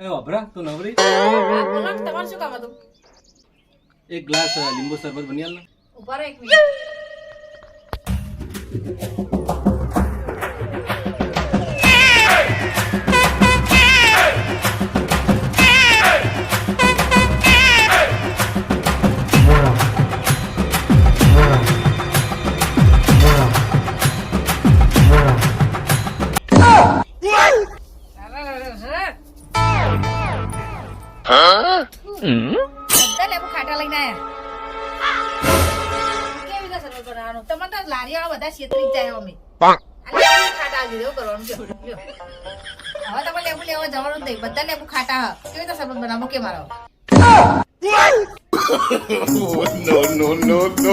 એ વાપરા તું નવરી? બોલો ને, તમારે શું કામ હતું? એક ગ્લાસ લીંબુ શરબત બની આલ ને. ઊભા રહો એક મિનિટ. બધા લેબુ ખાટા લઈને આયા કેવી રીતે સર્વ કરવાનું તમારે તો લારીવાળા બધા છેતરી જાય અમે ખાટા લીધો કરવાનું છે હવે તમે લેબુ લેવા જવાનું નહીં બધા લેબુ ખાટા કેવી રીતે સર્વ બનાવો કે મારો no, no, no, no.